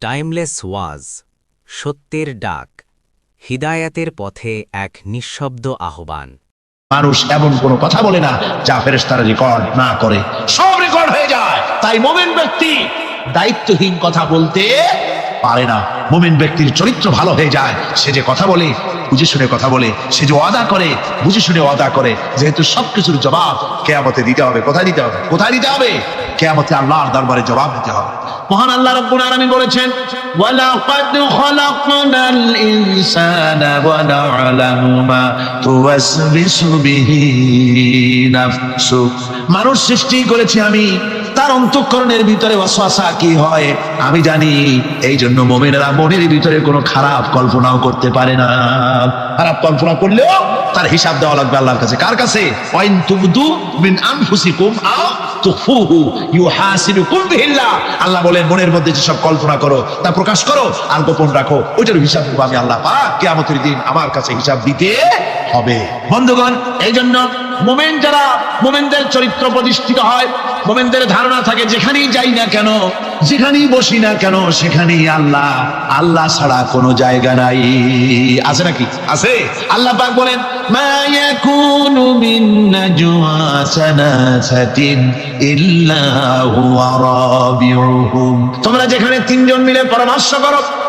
Timeless ওয়াজ সত্যের ডাক, হিদায়াতের পথে এক নিঃশব্দ আহ্বান। মানুষ এমন কোনো কথা বলে না যা ফেরেশতারা রেকর্ড না করে। সব রেকর্ড হয়ে যায়। তাই মোমেন ব্যক্তি দায়িত্বহীন কথা বলতে পারে না। মোমেন ব্যক্তির চরিত্র ভালো হয়ে যায়। সে যে কথা বলে, বুঝে শুনে কথা বলে, সে যে ওয়াদা করে, বুঝে শুনে ওয়াদা করে। যেহেতু সবকিছুর জবাব কেয়ামতে দিতে হবে। কোথায় দিতে হবে? কোথায় দিতে হবে? কেয়ামতে আল্লাহর দরবারে জবাব দিতে হবে। মহান আল্লাহ রব্বুল আলামিন বলেছেন, ওয়ালাকাদ খলাকনাল ইনসানা ওয়া না'লামু মা তুওয়াসবিসু বিহি নাফসু। মানুষ সৃষ্টি করেছি আমি, তার অন্তঃকরণের ভিতরে ওয়াসওয়াসা কি হয় আমি জানি এই জন্য মুমিনেরা মনের ভিতরে কোনো খারাপ কল্পনাও করতে পারে না। খারাপ কল্পনা করলেও তার হিসাব দেওয়া লাগবে আল্লাহর কাছে। কার কাছে? ওয়াইন তুবদু মিন আনফুসিকুম আও আল্লাহ বলেন, মনের মধ্যে যেসব কল্পনা করো, তা প্রকাশ করো আর গোপন রাখো। ওইটার হিসাব আমি আল্লাহ পাক। কিয়ামতের দিন আমার কাছে হিসাব দিতে হবে। বন্ধুগণ এই জন্য মোমেন যারা মোমেনদের চরিত্র প্রতিষ্ঠিত হয় মোমেনদের ধারণা থাকে যেখানেই যাই না কেন যেখানেই বসি না কেন সেখানেই আল্লাহ আল্লাহ ছাড়া কোনো জায়গা নাই। আছে নাকি? আছে। আল্লাহ পাক বলেন মা ইয়াকুনু মিন নাজওয়া সানাসাতিন ইল্লা হুয়া রাবিউহুম। তোমরা যেখানে তিনজন মিলে পরামর্শ করো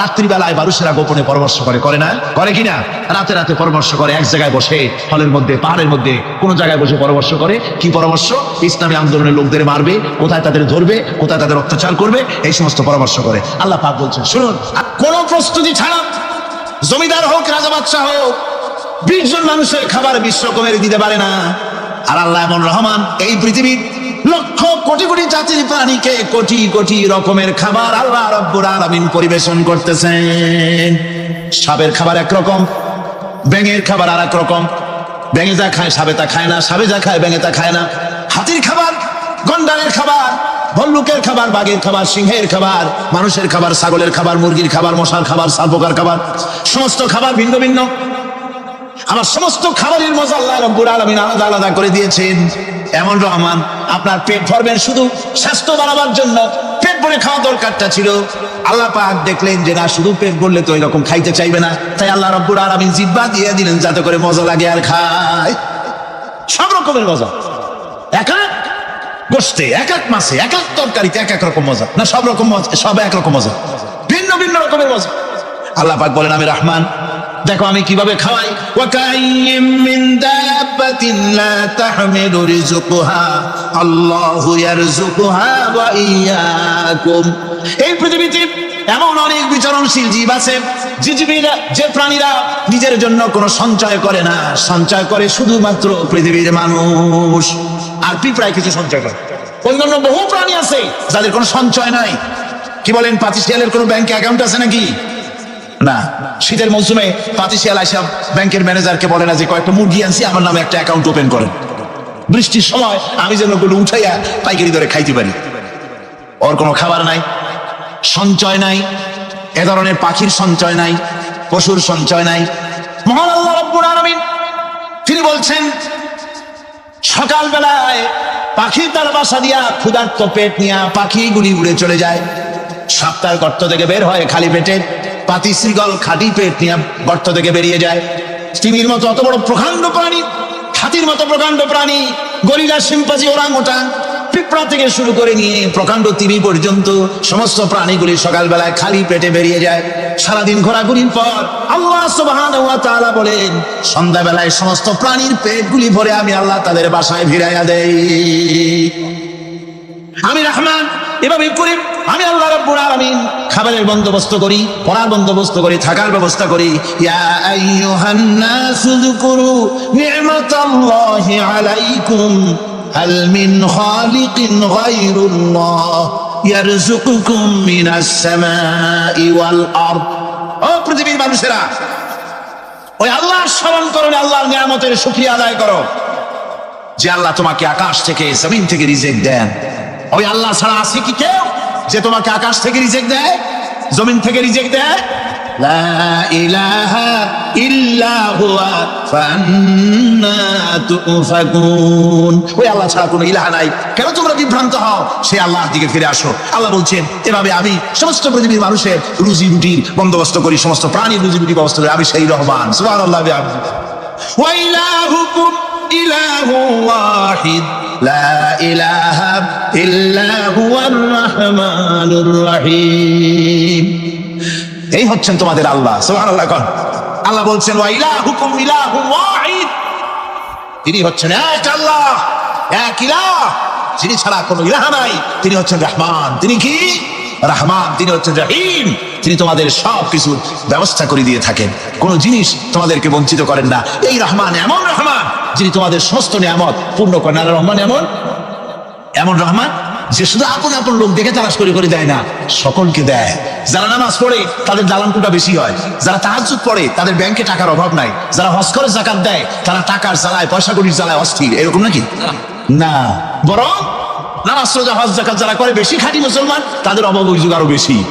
রাত্রিবেলায় মানুষেরা গোপনে পরামর্শ করে করে না? করে কিনা রাতে রাতে পরামর্শ করে, এক জায়গায় বসে, হলের মধ্যে, পাহাড়ের মধ্যে, কোনো জায়গায় বসে পরামর্শ করে, কি পরামর্শ? ইসলামী আন্দোলনের লোকদের মারবে, কোথায় তাদের ধরবে, কোথায় তাদের অত্যাচার করবে, এই সমস্ত পরামর্শ করে। আল্লাহ পাক বলছেন, শুনুন কোনো প্রস্তুতি ছাড়া, জমিদার হোক, রাজা বাচ্চা হোক, বিশ জন মানুষের খাবার বিশ রকমের দিতে পারে না। আর আল্লাহ এমন রহমান, এই পৃথিবীর লক্ষ কোটি কোটি জাতির প্রাণীকে কোটি কোটি রকমের খাবার আল্লাহ রব্বুর আলামিন পরিবেশন করতেছেন। সাবের খাবার একরকম, ব্যাঙের খাবার আর এক রকম। ব্যাঙে যা খায় সাবে তা খায় না সাবে যা খায় ব্যাঙে তা খায় না। হাতির খাবার, গন্ডারের খাবার ভল্লুকের খাবার, বাঘের খাবার, সিংহের খাবার, মানুষের খাবার, ছাগলের খাবার, মুরগির খাবার, মশার খাবার সালপোকার খাবার, সমস্ত খাবার ভিন্ন ভিন্ন। আমার সমস্ত খাবারের মজা আল্লাহ রব্বুল আলামিন আলাদা আলাদা করে দিয়েছেন। এমন রহমান, আপনার পেট ভরবেন শুধু স্বাস্থ্য বাড়াবার জন্য। পেট ভরে খাওয়া দরকারটা ছিল। আল্লাহ পাক দেখলেন যে না, শুধু পেট ভরলে তো এরকম খাইতে চাইবে না। তাই আল্লাহ রব্বুল আলামিন জিব্বা দিয়ে দিলেন যাতে করে মজা লাগে আর খায়। সব রকমের মজা। এক এক গোষ্ঠে এক এক মাসে এক এক তরকারিতে এক এক রকম মজা। না, সব রকম মজা, সব এক রকম মজা। ভিন্ন ভিন্ন রকমের মজা। আল্লাহ পাক বলেন, আমি রহমান দেখো আমি কীভাবে খাওয়াই। ওয়াকাইয়িম মিন দাব্বাতিন লা তাহমিলু রিজকুহা আল্লাহু ইয়ারযুকুহা ওয়া ইয়াকুম। এই পৃথিবীতে এমন অনেক বিচরণশীল জীব আছে যে জীবীরা যে প্রাণীরা নিজের জন্য কোনো সঞ্চয় করে না। সঞ্চয় করে শুধুমাত্র পৃথিবীর মানুষ। আর পিঁপড়ায় কিছু সঞ্চয় করে। অন্যান্য বহু প্রাণী আছে যাদের কোনো সঞ্চয় নাই। কি বলেন পাতিশিয়ালের কোনো ব্যাংকে অ্যাকাউন্ট আছে নাকি? না। শীতের মৌসুমে পাতিশিয়াল আইসা ব্যাংকের ম্যানেজারকে বলে না যে কয়েকটা মুরগি আনছি, আমার নামে একটা অ্যাকাউন্ট ওপেন করেন। বৃষ্টির সময় আমি যেন ওগুলো উঠাইয়া পাইকারি ধরে খাইতে পারি। ওর কোনো খাবার নাই, সঞ্চয় নাই, এ ধরনের পাখির সঞ্চয় নাই, পশুর সঞ্চয় নাই। মহান আল্লাহ রব্বুল তিনি বলছেন সকাল বেলায় তার বাসা দিয়া ক্ষুধার্ত পেট নিয়া পাখিগুলি উড়ে চলে যায়। সপ্তাহ গর্ত থেকে বের হয় খালি পেটে। পাতি শ্রীগল খাটি পেট নিয়ে গর্ত থেকে বেরিয়ে যায়। টিভির মতো অত বড় প্রকাণ্ড প্রাণী, হাতির মতো প্রকাণ্ড প্রাণী গরিলা সিম্পাজি ওরাং ওটাং পিঁপড়া থেকে শুরু করে নিয়ে প্রকাণ্ড তিমি পর্যন্ত সমস্ত প্রাণীগুলি সকালবেলায় খালি পেটে বেরিয়ে যায়। সারাদিন ঘোরাঘুরির পর আল্লাহ তাআলা বলেন, সন্ধ্যাবেলায় সমস্ত প্রাণীর পেটগুলি ভরে আমি আল্লাহ তাদের বাসায় ফিরাইয়া দেই। আমি রহমান এভাবে করি। আমি আল্লাহ রাব্বুল আলামিন খাবারের বন্দোবস্ত করি, পড়ার বন্দোবস্ত করি, থাকার ব্যবস্থা করি। ইয়া আইয়ুহান নাসু যুকুরু নি'মাতাল্লাহি আলাইকুম, হাল মিন খালিকিন গায়রুল্লাহ, ইয়ারযুকুকুম মিনাস সামাই ওয়াল আরদ। ও পৃথিবীর মানুষেরা, ওই আল্লাহর স্মরণ করো আল্লাহর নিয়ামতের শুকরিয়া আদায় করো। যে আল্লাহ তোমাকে আকাশ থেকে, জমিন থেকে রিজেক্ট দেন। ওই আল্লাহ ছাড়া আছে কি কেউ? যে তোমাকে আকাশ থেকে রিজেক্ট দেয়, জমিন থেকে রিজেক্ট দেয় কেন তোমরা বিভ্রান্ত হও? সে আল্লাহর দিকে ফিরে আসো। আল্লাহ বলছেন, এভাবে আমি সমস্ত পৃথিবীর মানুষের রুজি রুটির বন্দোবস্ত করি, সমস্ত প্রাণীর রুজি রুটি ব্যবস্থা করি, আমি সেই রহমান। সুবাহ আল্লাহ। ইলাহু ওয়াহিদ। লা ইলাহা ইল্লা হুয়ার এই হচ্ছেন তোমাদের আল্লাহ, সুবহানাল্লাহ কর আল্লাহ বলছেন, ওয়া ইলাহুকুম ইলাহু ওয়াহিদ। তিনি হচ্ছেন এক আল্লাহ, এক ইলাহ। যিনি ছাড়া কোনো ইলাহ নাই, তিনি হচ্ছেন রহমান। তিনি কি? রহমান। তিনি হচ্ছেন রহিম। তিনি তোমাদের সব কিছুর ব্যবস্থা করে দিয়ে থাকেন। কোনো জিনিস তোমাদেরকে বঞ্চিত করেন না। এই রহমান এমন রহমান যিনি তোমাদের সমস্ত নিয়ামত পূর্ণ করেন। আর রহমান এমন? এমন রহমান? যে শুধু আপন আপন লোক দেখে তালাশ করে করে দেয় না, সকলকে দেয়। যারা নামাজ পড়ে, তাদের দালানকুটা বেশি হয়। যারা তাহাজুদ পড়ে, তাদের ব্যাংকে টাকার অভাব নাই। যারা হজ করে জাকাত দেয়, তারা টাকার জ্বালায় পয়সা কড়ির জ্বালায় অস্থির। এরকম নাকি? না। বরং নামাজ, রোজা, হজ, জাকাত যারা করে, বেশি খাঁটি মুসলমান, তাদের অভাব অভিযোগ আরও বেশি।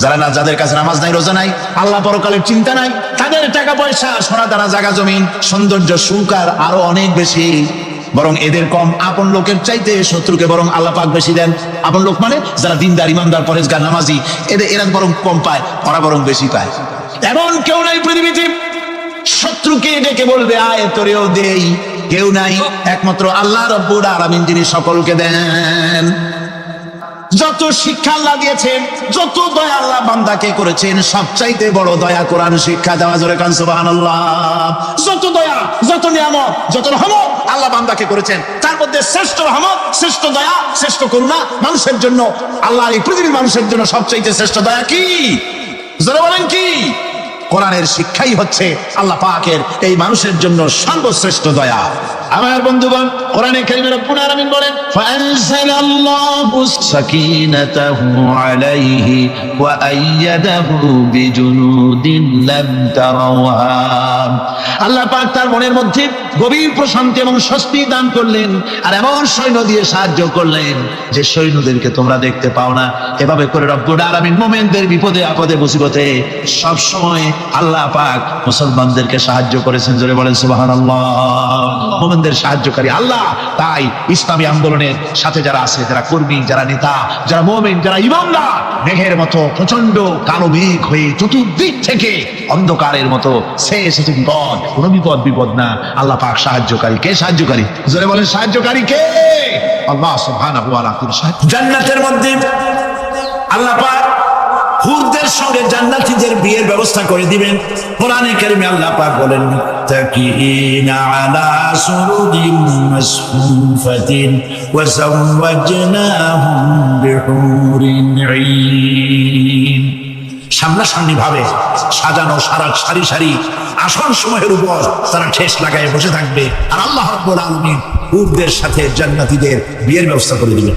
যারা না যাদের কাছে নামাজ নাই, রোজা নাই, আল্লাহ পরকালের চিন্তা নাই, তাদের টাকা পয়সা, সোনা দানা জায়গা জমিন, সৌন্দর্য, সুখ আর আরও অনেক বেশি। বরং এদের কম, আপন লোকের চাইতে শত্রুকে বরং আল্লাহ পাক বেশি দেন। আপন লোক মানে যারা দিনদার, ইমানদার, পরেজগার, নামাজি, এদের এরা বরং কম পায়, ওরা বরং বেশি পায়। এমন কেউ নাই পৃথিবীতে। শত্রুকে ডেকে বলবে, আয়, তোরেও দেই। কেউ নাই, একমাত্র আল্লাহ রব্বুর আরামিন যিনি সকলকে দেন। যত শিক্ষা আল্লাহ দিয়েছেন, যত দয়া আল্লাহ বান্দাকে করেছেন, সবচাইতে বড় দয়া কোরআন শিক্ষা দেওয়া জোরে কান সুবাহ যত দয়া, যত নিয়ামত, যত রহমত আল্লাহ বান্দাকে করেছেন, তার মধ্যে শ্রেষ্ঠ রহমত, শ্রেষ্ঠ দয়া, শ্রেষ্ঠ করুণা মানুষের জন্য আল্লাহ এই পৃথিবীর মানুষের জন্য সবচাইতে শ্রেষ্ঠ দয়া কি? জোরে বলেন কি? কোরআনের শিক্ষাই হচ্ছে আল্লাহ পাকের এই মানুষের জন্য সর্বশ্রেষ্ঠ দয়া। আমার বন্ধুগণ, কোরআনে কারিমে রব্বুল আলামিন বলেন, ফাআনজালাল্লাহু সাকিনাতাহু আলাইহি ওয়া আইয়াদাহু বিজুনুদিন লাম তারাওহা। আল্লাহ পাক তার মনের মধ্যে গভীর প্রশান্তি এবং স্বস্তি দান করলেন আর এমন সৈন্য দিয়ে সাহায্য করলেন যে সৈন্যদেরকে তোমরা দেখতে পাও না। এভাবে করে রব্বুল আলামিন মোমেনদের বিপদে আপদে, মুসিবতে সব সময় আল্লাহ পাক মুসলমানদেরকে সাহায্য করেছেন, জোরে বলেন সুবহানাল্লাহ। মোমেনদের সাহায্যকারী আল্লাহ। তাই ইসলামী আন্দোলনের সাথে যারা আছে, যারা কর্মী, যারা নেতা, যারা মোমেন, যারা ইমানদার, মেঘের মতো প্রচণ্ড কালো মেঘ হয়ে চতুর্দিক থেকে অন্ধকারের মতো সে এসেছে বিপদ, কোনো বিপদ বিপদ না। আল্লাহ পাক সাহায্যকারী। কে সাহায্যকারী? জোরে বলেন, সাহায্যকারী কে? আল্লাহ সুবহানাহু ওয়া তাআলা। জান্নাতের মধ্যে আল্লাহ পাক হুরদের সঙ্গে জান্নাতীদের বিয়ের ব্যবস্থা করে দিবেন। কোরআনে কারিমে আল্লাহ পাক বলেন মুত্তাকিইনা আলা সুরুরিন মাসফুফাতিন ওয়া যাওয়াজনাহুম বিহুরিন ঈন। সামনাসামনি ভাবে সাজানো সারা সারি সারি আসন সময়ের উপর তারা ঠেস লাগায় বসে থাকবে আর আল্লাহ রাব্বুল আলামিন হুরদের সাথে জান্নাতীদের বিয়ের ব্যবস্থা করে দিবেন।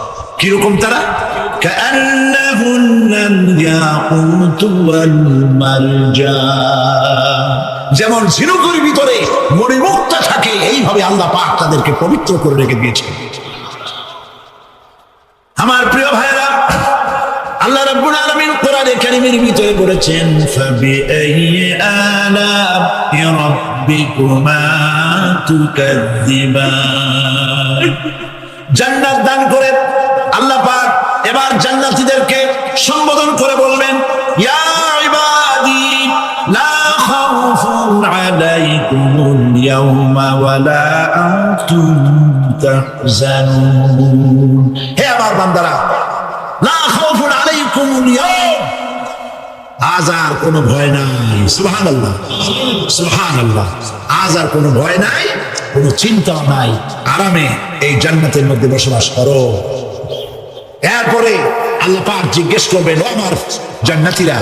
কীরকম তারা? যেমন ঝিনুকের ভিতরে মরিমুক্তা থাকে, এইভাবে আল্লাহ পাক তাদেরকে পবিত্র করে রেখে দিয়েছে আমার প্রিয় ভাইরা আল্লাহ রব্বুল আলামিন কোরআনে কারিমের ভিতরে বলেছেন ফাবিআই আলা রাব্বিকুমা তুকাদ্দিবান জান্নাত দান করে আল্লাহ পাক এবার জান্নাতীদেরকে সম্বোধন করে বলবেন, ইয়া ইবাদি, লা কোনো ভয় নাই আজ আর কোনো ভয় নাই, কোনো চিন্তা নাই। আরামে এই জান্নাতের মধ্যে বসবাস করো। এরপরে আল্লাহ পাক জিজ্ঞেস করবেন আমার জান্নাতীরা,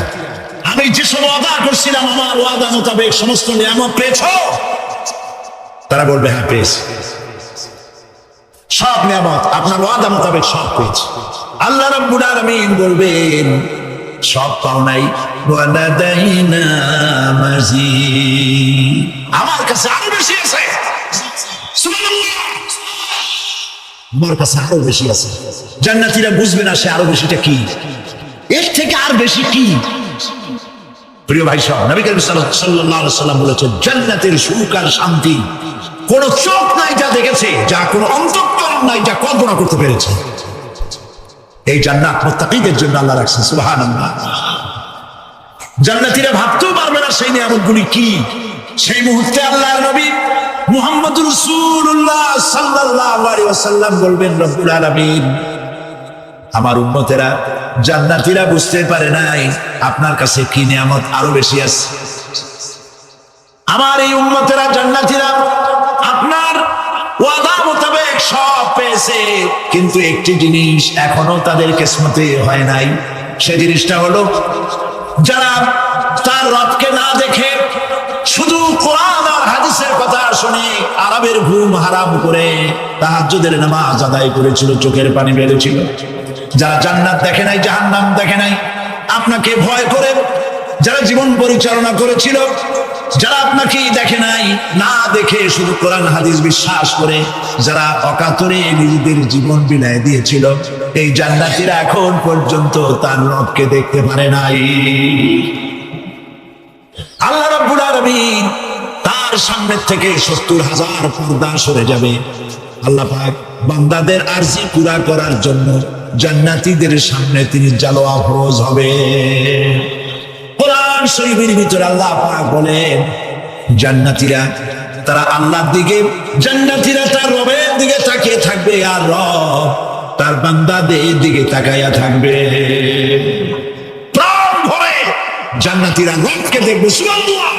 আমি যেসব ওয়াদা করছিলাম, আমার ওয়াদা মোতাবেক সমস্ত নিয়ামত পেয়েছ? তারা বলবে হ্যাঁ পেয়েছি। সব নিয়ামত, আপনার ওয়াদা মোতাবেক সব পেয়েছি। আল্লাহ রাব্বুল আলামিন বলবেন, সব পাও নাই আমার কাছে আরও বেশি আমার কাছে আরও বেশি আছে। জান্নাতীরা বুঝবে না সে আরও বেশিটা কি। এর থেকে আর বেশি কি। প্রিয় ভাই সব নবী করিম আলাইহি সাল্লাম বলেছেন, জান্নাতের সুখ আর শান্তি কোন চোখ নাই যা দেখেছে, যা কোন অন্তঃকরণ নাই যা কল্পনা করতে পেরেছে। এই জান্নাত মুত্তাকিদের জন্য আল্লাহ রাখছেন, সুবহানাল্লাহ। জান্নাতীরা ভাবতেও পারবে না সেই নিয়ামতগুলি কি। সেই মুহূর্তে আল্লাহর নবী আলাইহি ওয়াসাল্লাম বলবেন, রব্বুল আলামিন, আমার উন্মতেরা জান্নাতীরা বুঝতে পারে নাই আপনার কাছে কি নিয়ামত আরও বেশি আছে। আমার এই উন্মতেরা জান্নাতীরা আপনার ওয়াদা মোতাবেক সব পেয়েছে, কিন্তু একটি জিনিস এখনও তাদের কিসমতে হয় নাই। সে জিনিসটা হলো, যারা তার রবকে না দেখে শুনে আরবের ঘুম হারাম করে তাহাজ্জুদের নামাজ আদায় করেছিল, চোখের পানি বেড়েছিল। যারা জান্নাত দেখে নাই, জাহান্নাম দেখে নাই, আপনাকে ভয় করে যারা জীবন পরিচালনা করেছিল, যারা আপনাকে দেখে নাই, না দেখে শুধু কোরআন, হাদিস বিশ্বাস করে যারা অকাতরে নিজেদের জীবন বিলায় দিয়েছিল, এই জান্নাতিরা এখন পর্যন্ত তার রবকে দেখতে পারে নাই। আল্লাহ রাব্বুল আলামিন সামনে থেকে সত্তর হাজার পর্দা সরে যাবে। আল্লাহ পাক বান্দাদের আরজি পুরা করার জন্য জান্নাতীদের সামনে তিনি জালোয়া ফরজ হবে। কোরআন শরীফের ভিতরে আল্লাহ পাক বলেন, জান্নাতীরা তারা আল্লাহর দিকে, জান্নাতীরা তার রবের দিকে তাকিয়ে থাকবে আর রব তার বান্দাদের দিকে তাকাইয়া থাকবে। জান্নাতীরা রবকে দেখবে। সুবহানাল্লাহ।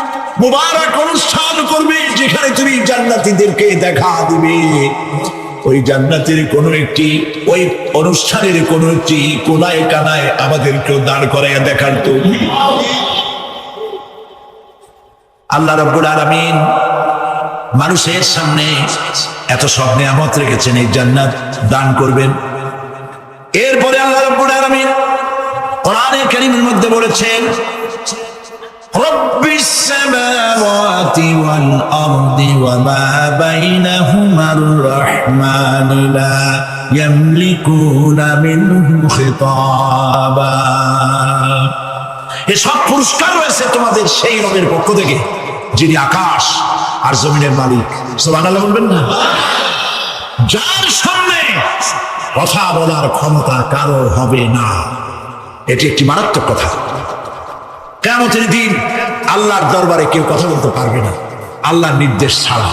মুবারক অনুষ্ঠান করবে, যেখানে তুমি জান্নাতীদেরকে দেখা দিবে। ওই জান্নাতের কোন একটি, ওই অনুষ্ঠানের কোন একটি কোনায় কানায় আমাদেরকেও দাঁড় করাইয়া দেখার তো। আল্লাহ রব্বুল আলামিন মানুষের সামনে এত সব নিয়ামত রেখেছেন, এই জান্নাত দান করবেন। এরপরে আল্লাহ রব্বুল আলামিন কোরআনে কারীমের মধ্যে বলেছেন السماوات والأرض وما بينهما الرحمن لا يملكون منه خطابا এসব পুরস্কার রয়েছে তোমাদের সেই রবের পক্ষ থেকে যিনি আকাশ আর জমিনের মালিক সুবহানাল্লাহ বলবেন না যার সামনে কথা বলার ক্ষমতা কারো হবে না এটি একটি মারাত্মক কথা কেমতের দিন আল্লাহর দরবারে কেউ কথা বলতে পারবে না। আল্লাহর নির্দেশ ছাড়া।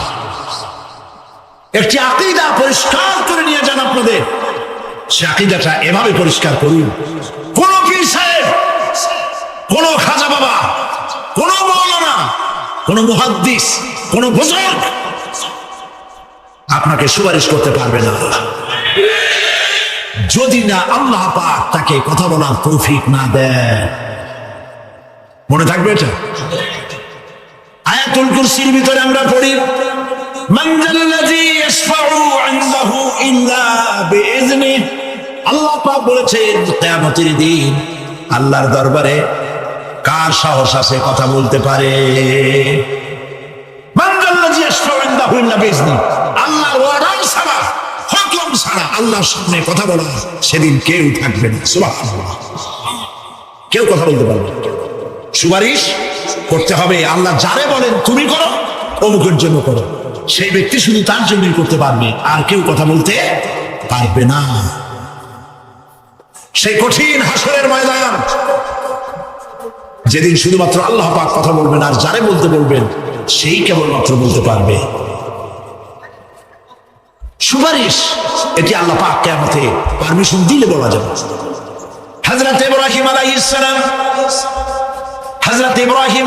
একটি আকিদা পরিষ্কার করে নিয়ে যান আপনাদের। সে আকিদাটা এভাবে পরিষ্কার করুন। কোন পীর সাহেব, কোন খাজা বাবা, কোন মৌলানা, কোন মুহাদ্দিস, কোন বুজুর্গ আপনাকে সুপারিশ করতে পারবে না। যদি না আল্লাহ পাক তাকে কথা বলার তৌফিক না দেয় মনে থাকবে এটা? আয়াতুল কুরসির ভিতরে আমরা পড়ি আল্লাহ পাক বলেছেন কিয়ামতের দিন আল্লাহর দরবারে কার সাহস আছে কথা বলতে পারে? আল্লাহর ওয়ার্ডার ছাড়া হুকুম ছাড়া আল্লাহর সামনে কথা বলা সেদিন কেউ থাকবে না। সুবহানাল্লাহ। কেউ কথা বলতে পারবে না। সুপারিশ করতে হবে। আল্লাহ যারে বলেন, তুমি করো, অমুকের জন্য করো। সেই ব্যক্তি শুধু তার জন্যই করতে পারবে, আর কেউ কথা বলতে পারবে না। সেই কঠিন হাসরের ময়দান, যেদিন শুধুমাত্র আল্লাহ পাক কথা বলবেন আর যারে বলতে বলবেন, সেই কেবলমাত্র বলতে পারবে। সুপারিশ, এটি আল্লাহ পাক কেমতে পারমিশন দিলে বলা যাবে। হজরত ইব্রাহিম আলাইহিস সালাম হজরত ইব্রাহিম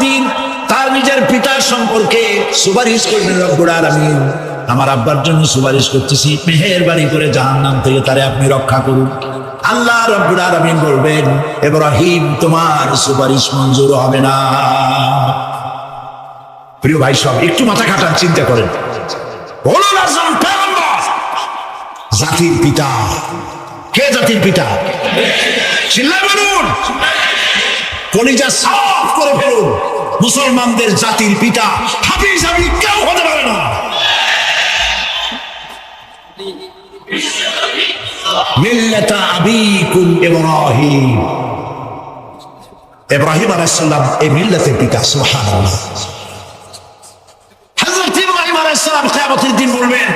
দিন তার নিজের পিতার সম্পর্কে সুপারিশ করবেন, রব্বুল আলামিন, আমার আব্বার জন্য সুপারিশ করতেছি। মেহেরবানি করে জাহান্নাম থেকে তারে আপনি রক্ষা করুন। আল্লাহ রব্বুল আলামিন বলবেন, ইব্রাহিম, তোমার সুপারিশ মঞ্জুর হবে না। প্রিয় ভাই সব, একটু মাথা খাটান, চিন্তা করেন। জাতির পিতা। কে জাতির পিতা? বলুন। কলিজা সাফ করে ফেলুন। মুসলমানদের জাতির পিতা হাফিজ আপনি কেউ হতে পারে না। মিল্লাতা আবিকুম ইব্রাহিম। ইব্রাহিম আলাইহিস সালাম এই মিল্লাতের পিতা, সুবহানাল্লাহ। হযরত ইব্রাহিম আলাইহিস সালাম কিয়ামতের দিন বলবেন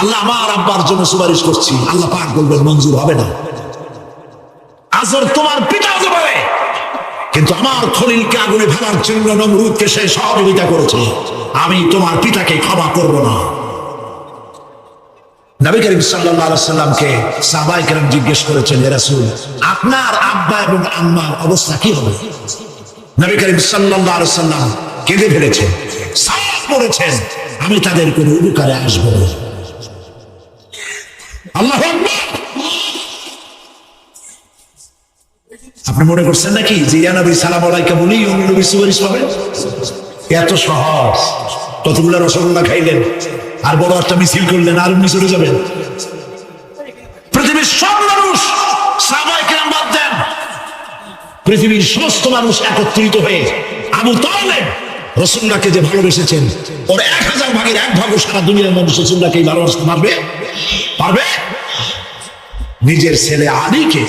আল্লাহ আমার আব্বার জন্য সুপারিশ করছি। আল্লাহ পাক বলবেন, মঞ্জুর হবে না। আজর তোমার পিতা হতে পারে। কিন্তু আমার খলিলকে আগুনে ফেলার জন্য নমরুদকে সে সহযোগিতা করেছে। আমি তোমার পিতাকে ক্ষমা করব না। নবী করিম সাহাবায়ে কেরাম জিজ্ঞেস করেছেন আপনার আব্বা এবং আম্মার অবস্থা কি হবে? নবী করিম সাল্লাম কেঁদে ফেলেছেন করেছেন, আমি তাদের কোনো উপকারে আসব না। আল্লাহ আপনি মনে করছেন নাকি যে নবী সালাম আলাইকা বলি নবী সুপারিশ পাবেন? এত সহজ। কতগুলো রসগোল্লা খাইলেন, আর বড় একটা মিছিল করলেন, আর উনি চলে যাবেন। পৃথিবীর সব মানুষ কেরাম বাদ দেন। পৃথিবীর সমস্ত মানুষ একত্রিত হয়ে আবু তালেব রসুল্লাহকে যে ভালোবেসেছেন, ওর এক হাজার ভাগের এক ভাগ সারা দুনিয়ার মানুষ রসুল্লাহকে ভালোবাসতে পারবে? পারবে? নিজের ছেলে আলীকে,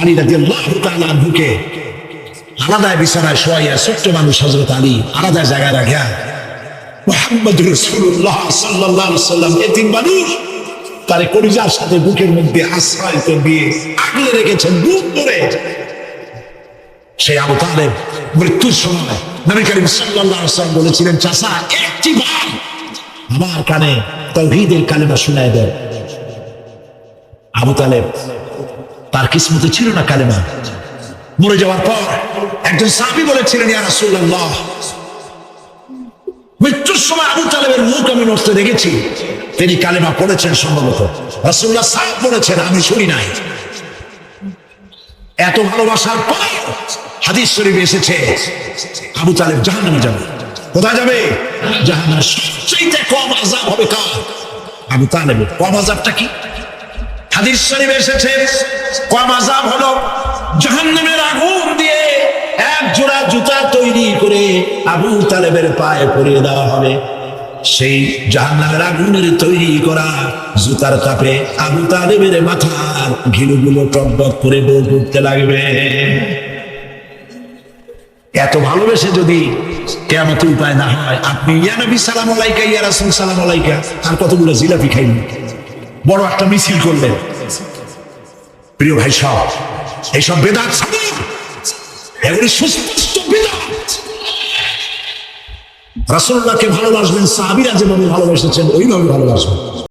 আলী ঢুকে বিছানায় শোয়াইয়া ছোট্ট মানুষ হজরত আলী আলাদা জায়গায় রাখা মোহাম্মদ রসুল্লাহ সাল্লাহ সাল্লাম এতিম মানুষ তারে কলিজার সাথে বুকের মধ্যে আশ্রয় দিয়ে রেখেছেন বুক করে। মৃত্যুর সময় বলেছিলেন, চাচা, একটি বার আমার কানে তাওহীদের কালেমা শোনায় দেন। আবু তালেব তার কিসমতে ছিল না কালেমা। মরে যাওয়ার পর একজন সাহাবী বলেছিলেন মৃত্যুর সময় আবু তালেবের মুখ আমি নষ্ট দেখেছি। তিনি কালেমা পড়েছেন সম্ভবত। রাসূলুল্লাহ সাহেব পড়েছেন আমি শুনি নাই। এত ভালোবাসার পর হাদিস শরীফে এসেছে, আবু তালেব জাহান্নামে যাবে। কোথায় যাবে? জাহান্নামে সবচেয়ে কম আজাব হবে কার? আবু তালেবের কম আজাবটা কি? হাদিস শরীফে এসেছে, কম আজাব হলো জাহান্নামের আগুন দিয়ে এক জোড়া জুতা তৈরি করে আবু তালেবের পায়ে পরিয়ে দেওয়া হবে। সেই জাহান্নামের আগুনের তৈরি করা জুতার কাপে আবু তালেবের মাথার ঘিলুগুলো টকবক করে বউ উঠতে লাগবে। এত ভালোবেসে যদি কেমতের উপায় না হয়, আপনি ইয়া নবী সালাম আলাইকা, ইয়া রাসূল সালাম আলাইকা, আর কতগুলো জিলাপি খাইলেন? বড় একটা মিছিল করলেন। প্রিয় ভাই সব এইসব বেদাত এগুলি সুস্পষ্ট বেদাত। রাসূলুল্লাহকে ভালোবাসবেন, সাহাবিরা যেভাবে ভালোবেসেছেন, ওইভাবে ভালোবাসবেন।